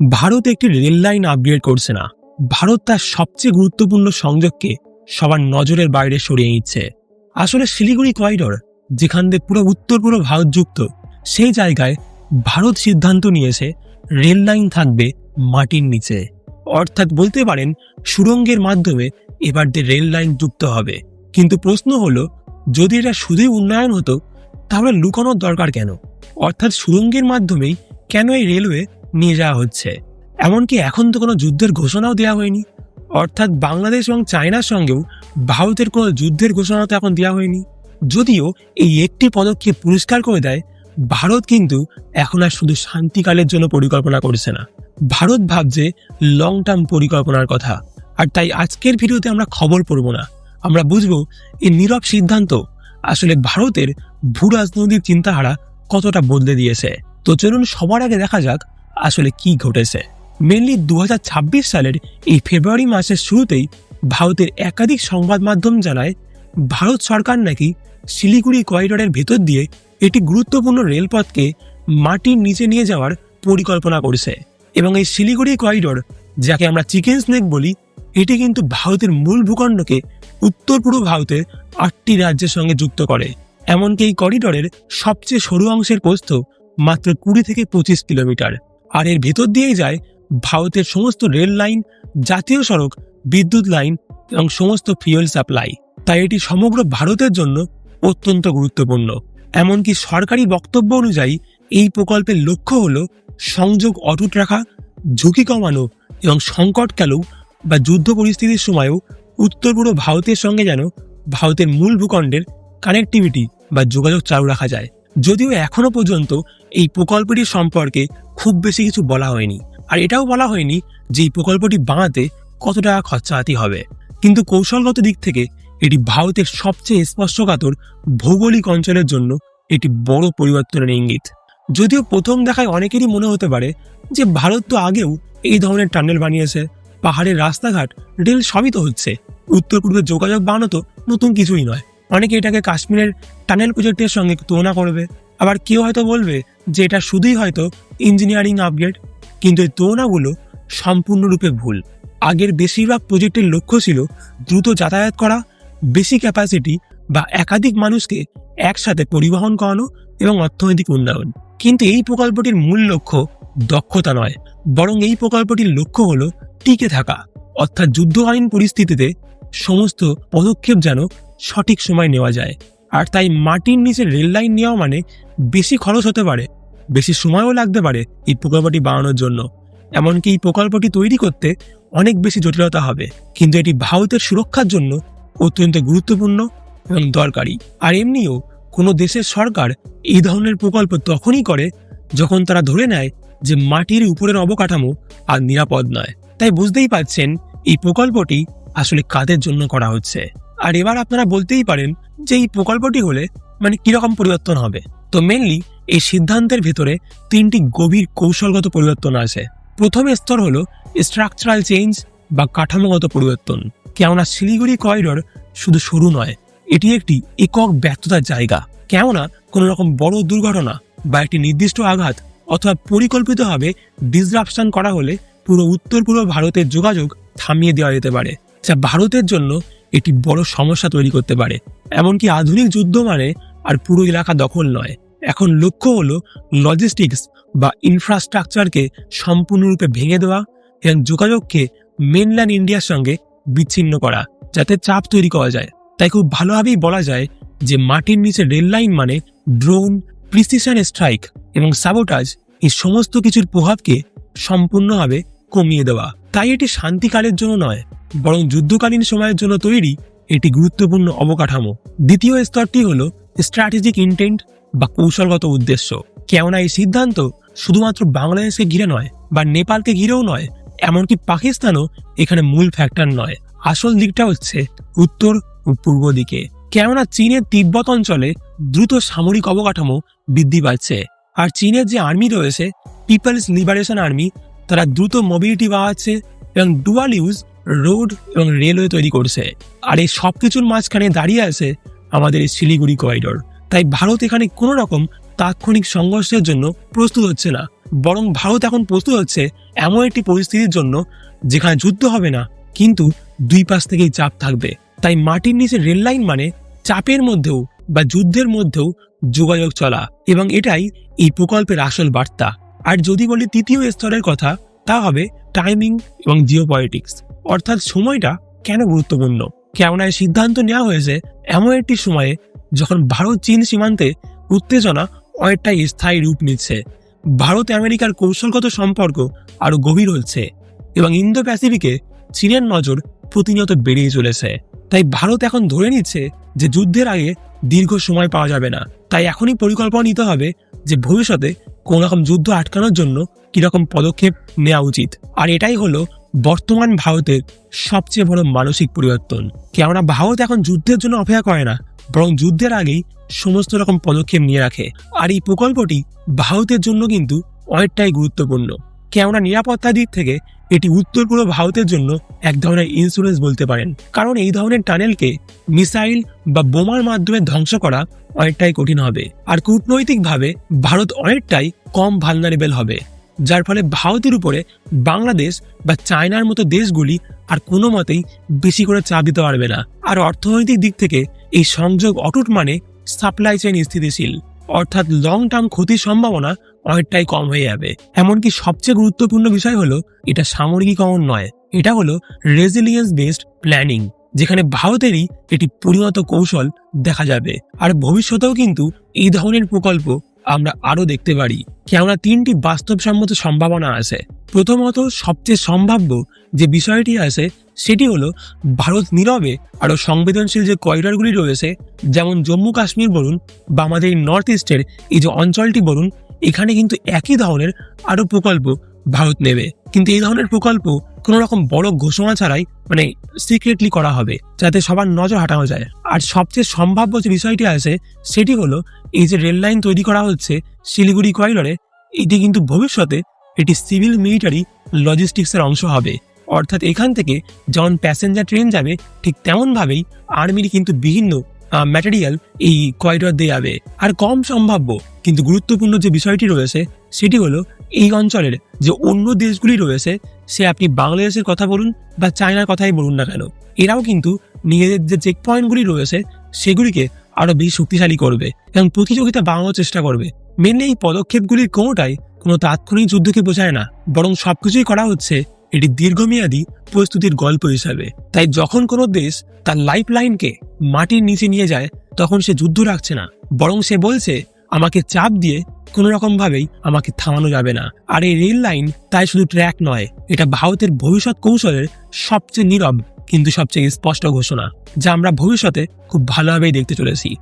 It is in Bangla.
ভারত একটি রেল লাইন আপগ্রেড করছে না। ভারত তার সবচেয়ে গুরুত্বপূর্ণ সংযোগকে সবার নজরের বাইরে সরিয়ে নিচ্ছে। আসলে শিলিগুড়ি করিডর যেখান দিয়ে পুরো উত্তর পূর্ব ভারত যুক্ত, সেই জায়গায় ভারত সিদ্ধান্ত নিয়েছে রেল লাইন থাকবে মাটির নিচে। অর্থাৎ বলতে পারেন, সুড়ঙ্গের মাধ্যমে এবার দিয়ে রেল লাইন যুক্ত হবে। কিন্তু প্রশ্ন হলো, যদি এটা শুধুই উন্নয়ন হতো, তাহলে লুকানোর দরকার কেন? অর্থাৎ সুড়ঙ্গের মাধ্যমেই কেন এই রেলওয়ে নিয়ে যাওয়া হচ্ছে। এমনকি এখন তো কোনো যুদ্ধের ঘোষণাও দেওয়া হয়নি। অর্থাৎ বাংলাদেশ এবং চায়নার সঙ্গেও ভারতের কোনো যুদ্ধের ঘোষণা তো এখন দেওয়া হয়নি। যদিও এই একটি পদক্ষেপ পরিষ্কার করে দেয়, ভারত কিন্তু এখন আর শুধু শান্তিকালের জন্য পরিকল্পনা করছে না। ভারত ভাবছে লং টার্ম পরিকল্পনার কথা। আর তাই আজকের ভিডিওতে আমরা খবর পড়ব না। আমরা বুঝব এই নীরব সিদ্ধান্ত আসলে ভারতের ভূ রাজনৈতিক চিন্তাধারা কতটা বদলে দিয়েছে। তো চলুন সবার আগে দেখা যাক আসলে কি ঘটেছে? মেনলি দু হাজার ছাব্বিশ সালের এই ফেব্রুয়ারি মাসের শুরুতেই ভারতের একাধিক সংবাদ মাধ্যম জানায়, ভারত সরকার নাকি শিলিগুড়ি করিডোরের ভেতর দিয়ে একটি গুরুত্বপূর্ণ রেলপথকে মাটির নিচে নিয়ে যাওয়ার পরিকল্পনা করেছে। এবং এই শিলিগুড়ি করিডোর যাকে আমরা চিকেন স্নেক বলি, এটি কিন্তু ভারতের মূল ভূখণ্ডকে উত্তর পূর্ব ভারতের আটটি রাজ্যের সঙ্গে যুক্ত করে। এমনকি এই করিডোরের সবচেয়ে সরু অংশের প্রস্থ মাত্র কুড়ি থেকে পঁচিশ কিলোমিটার। আর এর ভেতর দিয়েই যায় ভারতের সমস্ত রেল লাইন, জাতীয় সড়ক, বিদ্যুৎ লাইন এবং সমস্ত ফিউয়েল সাপ্লাই তাই এটি সমগ্র ভারতের জন্য অত্যন্ত গুরুত্বপূর্ণ। এমনকি সরকারি বক্তব্য অনুযায়ী এই প্রকল্পের লক্ষ্য হল সংযোগ অটুট রাখা, ঝুঁকি কমানো এবং সংকট সংকটকালেও বা যুদ্ধ পরিস্থিতির সময়ও উত্তর পূর্ব ভারতের সঙ্গে যেন ভারতের মূল ভূখণ্ডের কানেক্টিভিটি বা যোগাযোগ চালু রাখা যায়। যদিও এখনও পর্যন্ত এই প্রকল্পটি সম্পর্কে খুব বেশি কিছু বলা হয়নি। আর এটাও বলা হয়নি যে এই প্রকল্পটি বানাতে কত টাকা খরচাহাতি হবে। কিন্তু কৌশলগত দিক থেকে এটি ভারতের সবচেয়ে স্পর্শকাতর ভৌগোলিক অঞ্চলের জন্য এটি বড় পরিবর্তনের ইঙ্গিত। যদিও প্রথম দেখায় অনেকেরই মনে হতে পারে যে ভারত তো আগেও এই ধরনের টানেল বানিয়েছে, পাহাড়ের রাস্তাঘাট, রেল সবই তো হচ্ছে। উত্তর পূর্বের যোগাযোগ বানানো তো নতুন কিছুই নয়। অনেকে এটাকে কাশ্মীরের টানেল প্রজেক্টের সঙ্গে তুলনা করবে। আবার কেউ হয়তো বলবে যে এটা শুধুই হয়তো ইঞ্জিনিয়ারিং আপগ্রেড কিন্তু এই তুলনাগুলো সম্পূর্ণরূপে ভুল। আগের বেশিরভাগ প্রজেক্টের লক্ষ্য ছিল দ্রুত যাতায়াত করা, বেশি ক্যাপাসিটি বা একাধিক মানুষকে একসাথে পরিবহন করানো এবং অর্থনৈতিক উন্নয়ন। কিন্তু এই প্রকল্পটির মূল লক্ষ্য দক্ষতা নয়, বরং এই প্রকল্পটির লক্ষ্য হলো টিকে থাকা। অর্থাৎ যুদ্ধকালীন পরিস্থিতিতে সমস্ত পদক্ষেপ যেন সঠিক সময় নেওয়া যায়। আর তাই মাটির নিচে রেল লাইন নেওয়া মানে বেশি খরচ হতে পারে, বেশি সময়ও লাগতে পারে এই প্রকল্পটি বানানোর জন্য। এমনকি এই প্রকল্পটি তৈরি করতে অনেক বেশি জটিলতা হবে। কিন্তু এটি ভারতের সুরক্ষার জন্য অত্যন্ত গুরুত্বপূর্ণ এবং দরকারি। আর এমনিও কোনো দেশের সরকার এই ধরনের প্রকল্প তখনই করে যখন তারা ধরে নেয় যে মাটির উপরের অবকাঠামো আর নিরাপদ নয়। তাই বুঝতেই পারছেন এই প্রকল্পটি আসলে কাদের জন্য করা হচ্ছে। আর এবার আপনারা বলতেই পারেন যে এই প্রকল্পটি হলে মানে কীরকম পরিবর্তন হবে। তো মেনলি এই সিদ্ধান্তের ভেতরে তিনটি গভীর কৌশলগত পরিবর্তন আছে প্রথম স্তর হলো স্ট্রাকচারাল চেঞ্জ বা কাঠামোগত পরিবর্তন। কেননা শিলিগুড়ি করিডর শুধু সরু নয়, এটি একটি একক ব্যর্থতার জায়গা। কেননা কোনো রকম বড় দুর্ঘটনা বা একটি নির্দিষ্ট আঘাত অথবা পরিকল্পিতভাবে ডিসরাপশন করা হলে পুরো উত্তর পূর্ব ভারতের যোগাযোগ থামিয়ে দেওয়া যেতে পারে। যা ভারতের জন্য একটি বড় সমস্যা তৈরি করতে পারে। এমনকি আধুনিক যুদ্ধ মানে আর পুরো এলাকা দখল নয়। এখন লক্ষ্য হলো লজিস্টিক্স বা ইনফ্রাস্ট্রাকচারকে সম্পূর্ণরূপে ভেঙে দেওয়া এবং যোগাযোগকে মেনল্যান্ড ইন্ডিয়ার সঙ্গে বিচ্ছিন্ন করা, যাতে চাপ তৈরি করা যায়। তাই খুব ভালোভাবেই বলা যায় যে মাটির নিচে রেল লাইন মানে ড্রোন প্রিসিশন স্ট্রাইক এবং সাবোটাজ এই সমস্ত কিছুর প্রভাবকে সম্পূর্ণভাবে কমিয়ে দেওয়া। তাই এটি শান্তিকালের জন্য নয়, বরং যুদ্ধকালীন সময়ের জন্য তৈরি এটি গুরুত্বপূর্ণ অবকাঠামো। দ্বিতীয় স্তরটি হল স্ট্র্যাটেজিক ইন্টেন্ট বা কৌশলগত উদ্দেশ্য। কেননা এই সিদ্ধান্ত শুধুমাত্র বাংলাদেশকে ঘিরে নয় বা নেপালকে ঘিরেও নয়, এমনকি পাকিস্তানও এখানে মূল ফ্যাক্টর নয়। আসল দিকটা হচ্ছে উত্তর ও পূর্ব দিকে। কেননা চীনের তিব্বত অঞ্চলে দ্রুত সামরিক অবকাঠামো বৃদ্ধি পাচ্ছে, আর চীনের যে আর্মি রয়েছে পিপলস লিবারেশন আর্মি তারা দ্রুত মোবিলিটি বাড়াচ্ছে এবং ডুয়াল ইউজ রোড এবং রেলওয়ে তৈরি করছে। আর এই সব কিছুর মাঝখানে দাঁড়িয়ে আছে আমাদের এই শিলিগুড়ি করিডোর তাই ভারত এখানে কোনো রকম তাৎক্ষণিক সংঘর্ষের জন্য প্রস্তুত হচ্ছে না। বরং ভারত এখন প্রস্তুত হচ্ছে এমন একটি পরিস্থিতির জন্য যেখানে যুদ্ধ হবে না, কিন্তু দুই পাশ থেকেই চাপ থাকবে। তাই মাটির নিচে রেল লাইন মানে চাপের মধ্যেও বা যুদ্ধের মধ্যেও যোগাযোগ চলা। এবং এটাই এই প্রকল্পের আসল বার্তা। আর যদি বলি তৃতীয় স্তরের কথা, তা হবে টাইমিং এবং জিও অর্থাৎ সময়টা কেন গুরুত্বপূর্ণ? কেননা এই সিদ্ধান্ত নেওয়া হয়েছে এমন একটি সময়ে যখন ভারত চীন সীমান্তে উত্তেজনা অনেকটাই স্থায়ী রূপ নিচ্ছে। ভারত আমেরিকার কৌশলগত সম্পর্ক আরও গভীর হচ্ছে এবং ইন্দো প্যাসিফিকে চীনের নজর প্রতিনিয়ত বেড়েই চলেছে। তাই ভারত এখন ধরে নিচ্ছে যে যুদ্ধের আগে দীর্ঘ সময় পাওয়া যাবে না। তাই এখনই পরিকল্পনা নিতে হবে যে ভবিষ্যতে কোন রকম যুদ্ধ আটকানোর জন্য কীরকম পদক্ষেপ নেওয়া উচিত। আর এটাই হলো বর্তমান ভারতের সবচেয়ে বড় মানসিক পরিবর্তন। কেননা ভারত এখন যুদ্ধের জন্য অপেক্ষা করে না, বরং যুদ্ধের আগেই সমস্ত রকম পদক্ষেপ নিয়ে রাখে। আর এই প্রকল্পটি ভারতের জন্য কিন্তু অনেকটাই গুরুত্বপূর্ণ। কেননা নিরাপত্তার দিক থেকে এটি উত্তর পূর্ব ভারতের জন্য এক ধরনের ইন্স্যুরেন্স বলতে পারেন। কারণ এই ধরনের টানেলকে মিসাইল বা বোমার মাধ্যমে ধ্বংস করা অনেকটাই কঠিন হবে। আর কূটনৈতিকভাবে ভারত অনেকটাই কম ভালনারেবল হবে, যার ফলে ভারতের উপরে বাংলাদেশ বা চায়নার মতো দেশগুলি আর কোনো মতেই বেশি করে চাপ দিতে পারবে না। আর অর্থনৈতিক দিক থেকে এই সংযোগ অটুট মানে সাপ্লাই চেইন স্থিতিশীল, অর্থাৎ লং টার্ম ক্ষতির সম্ভাবনা অনেকটাই কম হয়ে যাবে। এমনকি সবচেয়ে গুরুত্বপূর্ণ বিষয় হলো, এটা সামরিকীকরণ নয়, এটা হলো রেজিলিয়েন্স বেসড প্ল্যানিং যেখানে ভারতেরই এটি পরিণত কৌশল দেখা যাবে। আর ভবিষ্যতেও কিন্তু এই ধরনের প্রকল্প আমরা আরও দেখতে পারি কেননা তিনটি বাস্তবসম্মত সম্ভাবনা আছে। প্রথমত, সবচেয়ে সম্ভাব্য যে বিষয়টি আছে, সেটি হলো ভারত নীরবে আরও সংবেদনশীল যে করিডরগুলি রয়েছে, যেমন জম্মু কাশ্মীর বলুন বা আমাদের নর্থ ইস্টের এই যে অঞ্চলটি বলুন, এখানে কিন্তু একই ধরনের আরও প্রকল্প ভারত নেবে। কিন্তু এই ধরনের প্রকল্প কোনো রকম বড় ঘোষণা ছাড়াই মানে সিক্রেটলি করা হবে, যাতে সবার নজর হাঁটানো যায়। আর সবচেয়ে সম্ভাব্য যে বিষয়টি আছে, সেটি হলো, এই যে রেল লাইন তৈরি করা হচ্ছে শিলিগুড়ি করিডরে এটি কিন্তু ভবিষ্যতে এটি সিভিল মিলিটারি লজিস্টিক্সের অংশ হবে। অর্থাৎ এখান থেকে যেমন প্যাসেঞ্জার ট্রেন যাবে, ঠিক তেমনভাবেই আর্মির কিন্তু বিভিন্ন ম্যাটেরিয়াল এই করিডর দিয়ে যাবে আর কম সম্ভাব্য, কিন্তু গুরুত্বপূর্ণ যে বিষয়টি রয়েছে সেটি হলো এই অঞ্চলের যে অন্য দেশগুলি রয়েছে, সে আপনি বাংলাদেশের কথা বলুন বা চায়নার কথাই বলুন না কেন, এরাও কিন্তু নিজেদের যে চেক পয়েন্টগুলি রয়েছে, সেগুলিকে আরও বেশি শক্তিশালী করবে এবং প্রতিযোগিতা বাড়ানোর চেষ্টা করবে। মেনলি এই পদক্ষেপগুলির কোনোটাই কোনো তাৎক্ষণিক যুদ্ধকে বোঝায় না, বরং সবকিছুই করা হচ্ছে এটি দীর্ঘমেয়াদী প্রস্তুতির গল্প হিসাবে। তাই যখন কোনো দেশ তার লাইফ লাইনকে মাটির নিচে নিয়ে যায়, তখন সে যুদ্ধ রাখছে না, বরং সে বলছে, আমাকে চাপ দিয়ে কোনো রকমভাবেই আমাকে থামানো যাবে না। আর এই রেল লাইন তাই শুধু ট্র্যাক নয়, এটা ভারতের ভবিষ্যৎ কৌশলের সবচেয়ে নীরব, কিন্তু সবচেয়ে স্পষ্ট ঘোষণা, যা আমরা ভবিষ্যতে খুব ভালোভাবেই দেখতে চলেছি।